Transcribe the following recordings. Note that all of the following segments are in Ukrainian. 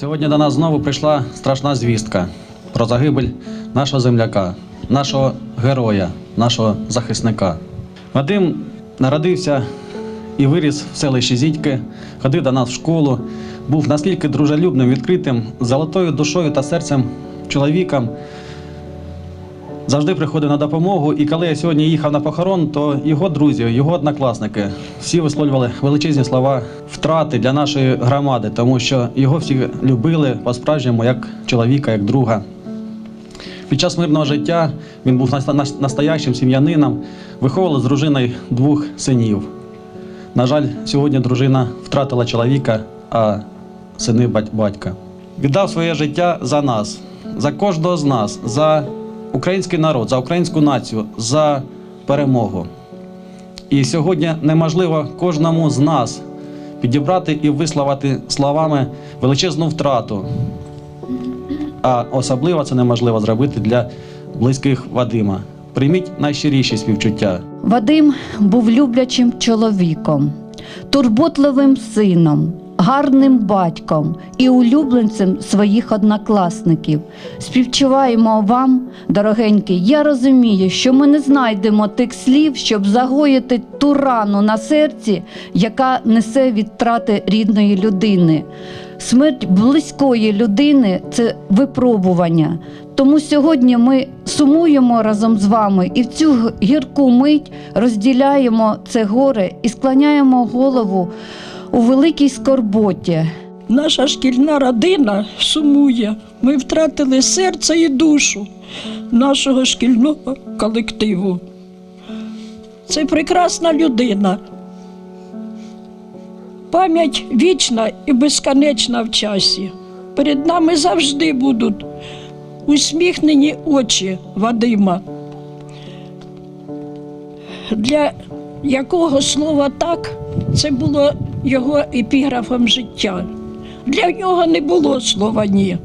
Сьогодні до нас знову прийшла страшна звістка про загибель нашого земляка, нашого героя, нашого захисника. Вадим народився і виріс в селищі Зідьки, ходив до нас в школу, був наскільки дружелюбним, відкритим, золотою душою та серцем чоловіком. Завжди приходив на допомогу, і коли я сьогодні їхав на похорон, то його друзі, його однокласники всі висловлювали величезні слова втрати для нашої громади, тому що його всі любили по-справжньому як чоловіка, як друга. Під час мирного життя він був настоящим сім'янином, виховували з дружиною двох синів. На жаль, сьогодні дружина втратила чоловіка, а сини батька. Віддав своє життя за нас, за кожного з нас, за український народ, за українську націю, за перемогу. І сьогодні неможливо кожному з нас підібрати і висловити словами величезну втрату. А особливо це неможливо зробити для близьких Вадима. Прийміть найщиріші співчуття. Вадим був люблячим чоловіком, турботливим сином, гарним батьком і улюбленцем своїх однокласників. Співчуваємо вам, дорогенькі. Я розумію, що ми не знайдемо тих слів, щоб загоїти ту рану на серці, яка несе від втрати рідної людини. Смерть близької людини це випробування. Тому сьогодні ми сумуємо разом з вами і в цю гірку мить розділяємо це горе і склоняємо голову у великій скорботі. Наша шкільна родина сумує. Ми втратили серце і душу нашого шкільного колективу. Це прекрасна людина. Пам'ять вічна і безконечна в часі. Перед нами завжди будуть усміхнені очі Вадима. Для якого слова так це було його епіграфом життя. Для нього не було слова ні.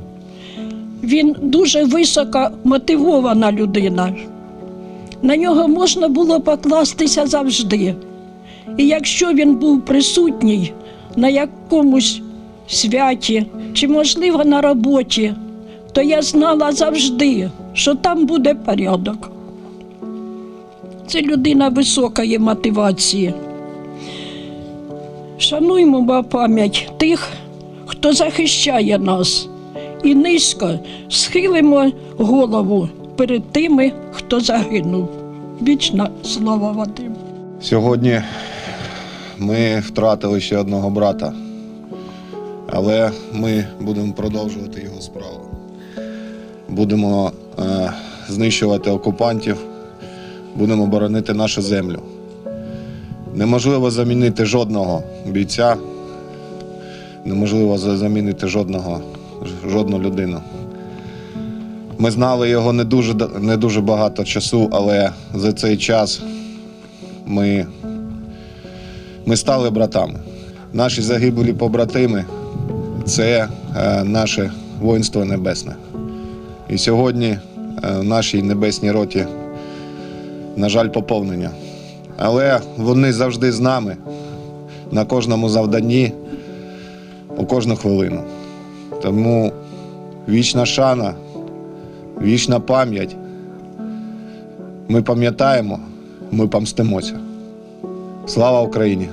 Він дуже високо мотивована людина. На нього можна було покластися завжди. І якщо він був присутній на якомусь святі чи, можливо, на роботі, то я знала завжди, що там буде порядок. Це людина високої мотивації. Шануймо пам'ять тих, хто захищає нас, і низько схилимо голову перед тими, хто загинув. Вічна слава Вадиму! Сьогодні ми втратили ще одного брата, але ми будемо продовжувати його справу. Будемо е, знищувати окупантів, будемо боронити нашу землю. Неможливо замінити жодного бійця, неможливо замінити жодного, жодну людину. Ми знали його не дуже, не дуже багато часу, але за цей час ми ми стали братами. Наші загиблі побратими це е, наше воїнство небесне. І сьогодні е, в нашій небесній роті, на жаль, поповнення. Але вони завжди з нами на кожному завданні, у кожну хвилину. Тому вічна шана, вічна пам'ять. Ми пам'ятаємо, ми помстимося. Слава Україні!